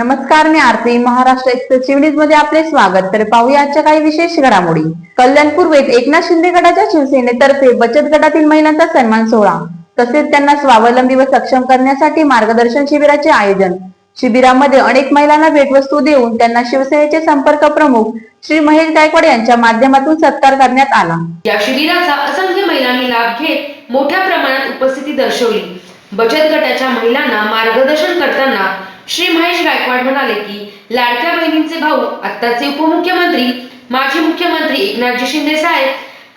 नमस्कार मी आरती. महाराष्ट्र एक्सप्रेस न्यूजमध्ये आपले स्वागत. तर पाहूया आजच्या काही विशेष घडामोडी. कल्याण पूर्वेत एकनाथ शिंदे गटाच्या शिवसेनेतर्फे बचत गटातील महिलांचा सन्मान सोहळा. तसेच त्यांना स्वावलंबी व सक्षम करण्यासाठी मार्गदर्शन शिबिराचे आयोजन. शिबिरामध्ये अनेक महिलांना भेटवस्तू देऊन त्यांना शिवसेनेचे संपर्क प्रमुख श्री महेश गायकवाड यांच्या माध्यमातून सत्कार करण्यात आला. या शिबिराचा असंख्य महिलांनी लाभ घेत मोठ्या प्रमाणात उपस्थिती दर्शवली. बचत गटाच्या महिलांना मार्गदर्शन करताना श्री महेश गायकवाड म्हणाले की लाडक्या बहिणींचे भाऊ आत्ताचे उपमुख्यमंत्री माजी मुख्यमंत्री एकनाथजी शिंदे साहेब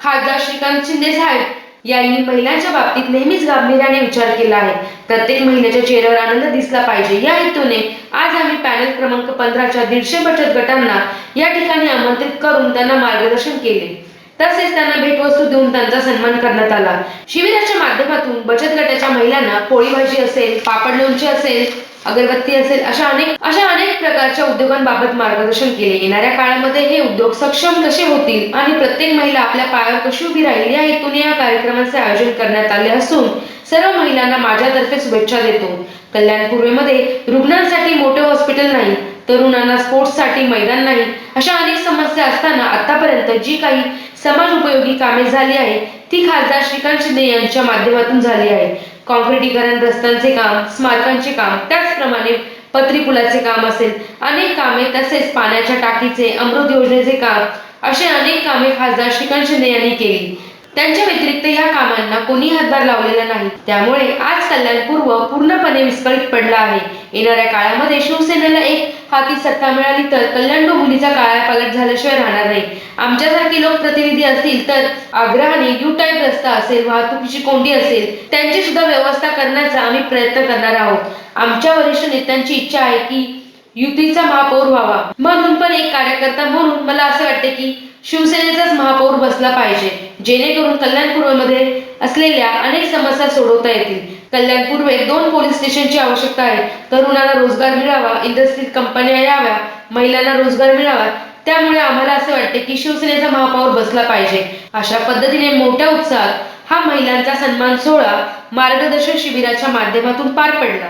खासदार श्रीकांत शिंदे साहेब यांनी महिलांच्या बाबतीत नेहमीच गांभीर्याने विचार केला आहे. प्रत्येक महिलेच्या चेहऱ्यावर आनंद दिसला पाहिजे. या हेतूने आज आम्ही पॅनल क्रमांक पंधराच्या दीडशे बचत गटांना या ठिकाणी आमंत्रित करून त्यांना मार्गदर्शन केले. तसेच त्यांना भेटवस्तू देऊन त्यांचा सन्मान करण्यात आला. शिबिराच्या माध्यमातून बचत गटाच्या महिलांना पोळी भाजी असेल पापड लोणची असेल अगरबत्ती असेल अशा अनेक अशा अनेक प्रकारच्या उद्योगांबाबत मार्गदर्शन केले. येणाऱ्या काळामध्ये हे उद्योग सक्षम कसे होतील आणि प्रत्येक महिला आपल्या पायावर कशी उभी राहील या हेतूने या कार्यक्रमाचे आयोजन करण्यात आले असून सर्व महिलांना माझ्यातर्फे शुभेच्छा देतो. कल्याण पूर्वेमध्ये रुग्णांसाठी मोठे हॉस्पिटल नाही तरुणांना स्पोर्ट्ससाठी मैदान नाही अशा अनेक समस्या असताना आतापर्यंत जी काही समाज उपयोगी कामे झाली आहे ती खासदार श्रीकांत शिंदे यांच्या माध्यमातून झाली आहे काँक्रिटीकरण रस्त्यांचे काम स्मारकांचे काम त्याचप्रमाणे पत्री पुलाचे काम असेल. अनेक कामे तसेच पाण्याच्या टाकीचे अमृत योजनेचे काम असे अनेक कामे खासदार श्रीकांत शिंदे यांनी केली. त्यांच्या व्यतिरिक्त या कामांना कोणी हातभार लावलेला नाही. त्यामुळे आज कल्याण पूर्व पूर्णपणे विस्कळीत पडला आहे. येणाऱ्या काळामध्ये शिवसेनेला एक हाती सत्ता मिळाली तर कल्याण डोंबिवलीचा काळापालट झाल्याशिवाय राहणार नाही. आमच्यासारखे लोकप्रतिनिधी असतील तर आग्रहाने यू टाईप रस्ता असेल वाहतुकीची कोंडी असेल त्यांची सुद्धा व्यवस्था करण्याचा आम्ही प्रयत्न करणार आहोत. आमच्या वरिष्ठ नेत्यांची इच्छा आहे की युतीचा महापौर व्हावा. म्हणून पण एक कार्यकर्ता म्हणून मला असं वाटते की शिवसेनेचाच महापौर बसला पाहिजे. जेणेकरून कल्याण पूर्वमध्ये असलेल्या अनेक समस्या सोडवता येतील. कल्याण पूर्वे दोन पोलीस स्टेशनची आवश्यकता आहे. तरुणांना रोजगार मिळावा इंडस्ट्रीत कंपन्या याव्या महिलांना रोजगार मिळावा. त्यामुळे आम्हाला असं वाटते की शिवसेनेचा महापौर बसला पाहिजे. अशा पद्धतीने मोठ्या उत्साहात हा महिलांचा सन्मान सोहळा मार्गदर्शन शिबिराच्या माध्यमातून पार पडला.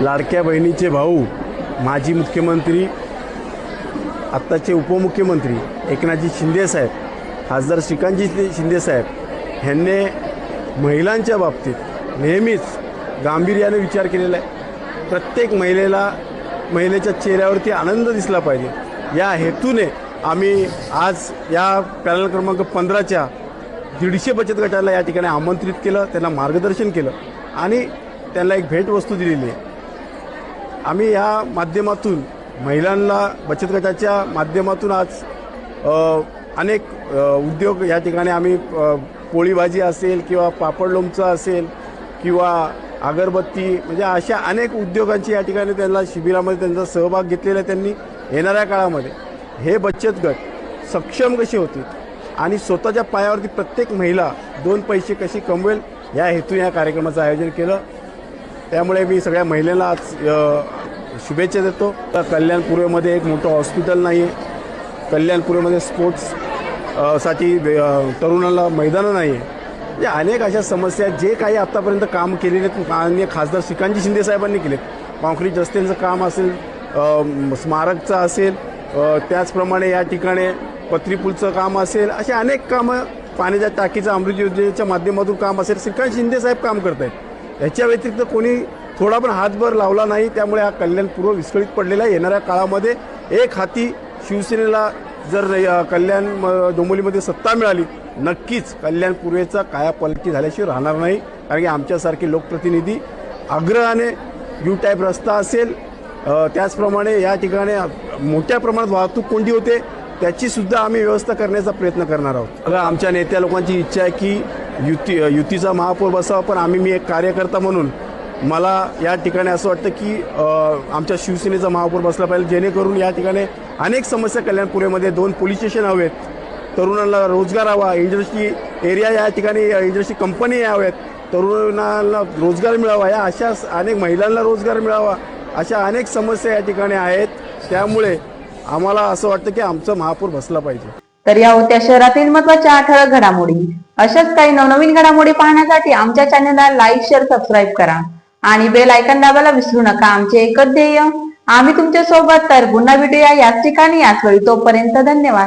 लाडक्या बहिणीचे भाऊ माजी मुख्यमंत्री आत्ताचे उपमुख्यमंत्री एकनाथजी शिंदेसाहेब खासदार श्रीकांतजी शिंदेसाहेब ह्यांनी महिलांच्या बाबतीत नेहमीच गांभीर्याने विचार केलेला आहे. प्रत्येक महिलेला महिलेच्या चेहऱ्यावरती आनंद दिसला पाहिजे. या हेतूने आम्ही आज या पॅनल क्रमांक पंधराच्या दीडशे बचत गटाला या ठिकाणी आमंत्रित केलं त्यांना मार्गदर्शन केलं आणि त्यांना एक भेटवस्तू दिलेली आहे. आम्ही या माध्यमातून महिलांना बचत गटाच्या माध्यमातून आज अनेक उद्योग या ठिकाणी आम्ही पोळीभाजी पोळी भाजी असेल किंवा पापड लोणचं असेल किंवा अगरबत्ती म्हणजे अशा अनेक उद्योगांची या ठिकाणी त्यांना शिबिरामध्ये त्यांचा सहभाग घेतलेला आहे त्यांनी येणाऱ्या काळामध्ये. हे बचत गट सक्षम कसे होतील? आणि स्वतःच्या पायावरती प्रत्येक महिला दोन पैसे कशी कमवेल? या हेतून या कार्यक्रमाचं आयोजन केलं. त्यामुळे मी सगळ्या महिलांना आज शुभेच्छा देतो. तर एक मोठं हॉस्पिटल नाही आहे कल्याणपुरेमध्ये स्पोर्ट्ससाठी तरुणाला मैदानं नाही आहे म्हणजे अनेक अशा समस्या जे काही आत्तापर्यंत काम केलेले आहेत माननीय खासदार श्रीकांतजी शिंदे साहेबांनी केले कॉन्क्रीट रस्त्यांचं काम असेल स्मारकचं असेल त्याचप्रमाणे या ठिकाणी पत्रीपूलचं काम असेल असे अनेक कामं पाण्याच्या टाकीचं अमृत योजनेच्या माध्यमातून काम असेल. श्रीकांत शिंदे साहेब काम करत आहेत याच्या व्यतिरिक्त कोणी थोडा पण हातभर लावला नाही त्यामुळे हा कल्याण पूर्व विस्कळीत पडलेला आहे. येणाऱ्या काळामध्ये एक हाती शिवसेनेला जर कल्याण म- सत्ता मिळाली नक्कीच कल्याण पूर्वेचा कायापलटी झाल्याशिवाय राहणार नाही. कारण की आमच्यासारखे लोकप्रतिनिधी आग्रहाने यू टाईप रस्ता असेल त्याचप्रमाणे या ठिकाणी मोठ्या प्रमाणात वाहतूक कोंडी होते त्याची सुद्धा आम्ही व्यवस्था करण्याचा प्रयत्न करणार आहोत. आमच्या नेत्या लोकांची इच्छा आहे की युती युतीचा महापौर बसावा पण आम्ही मी एक कार्यकर्ता म्हणून मला या ठिकाणी असं वाटतं की आमच्या शिवसेनेचा महापौर बसला पाहिजे जेणेकरून या ठिकाणी अनेक समस्या कल्याणपुरेमध्ये दोन पोलीस स्टेशन हवेत तरुणांना रोजगार हवा इंडस्ट्री एरिया या ठिकाणी इंडस्ट्री कंपनी हव्यात तरुणांना रोजगार मिळावा या अशा अनेक महिलांना रोजगार मिळावा अशा अनेक समस्या या ठिकाणी आहेत. त्यामुळे आम्हाला असं वाटतं की आमचं महापूर बसला पाहिजे. तर या होत्या शहरातील महत्त्वाच्या ठळक घडामोडी. अशाच काही नवनवीन घडामोडी पाहण्यासाठी आमच्या चॅनलला लाईक शेअर सबस्क्राईब करा. आणि बेल आयकन दाबायला विसरू नका. आमचे एकच ध्येय. आम्ही तुमच्यासोबत तर पुन्हा भेटूया याच ठिकाणी. याच वेळी तोपर्यंत धन्यवाद.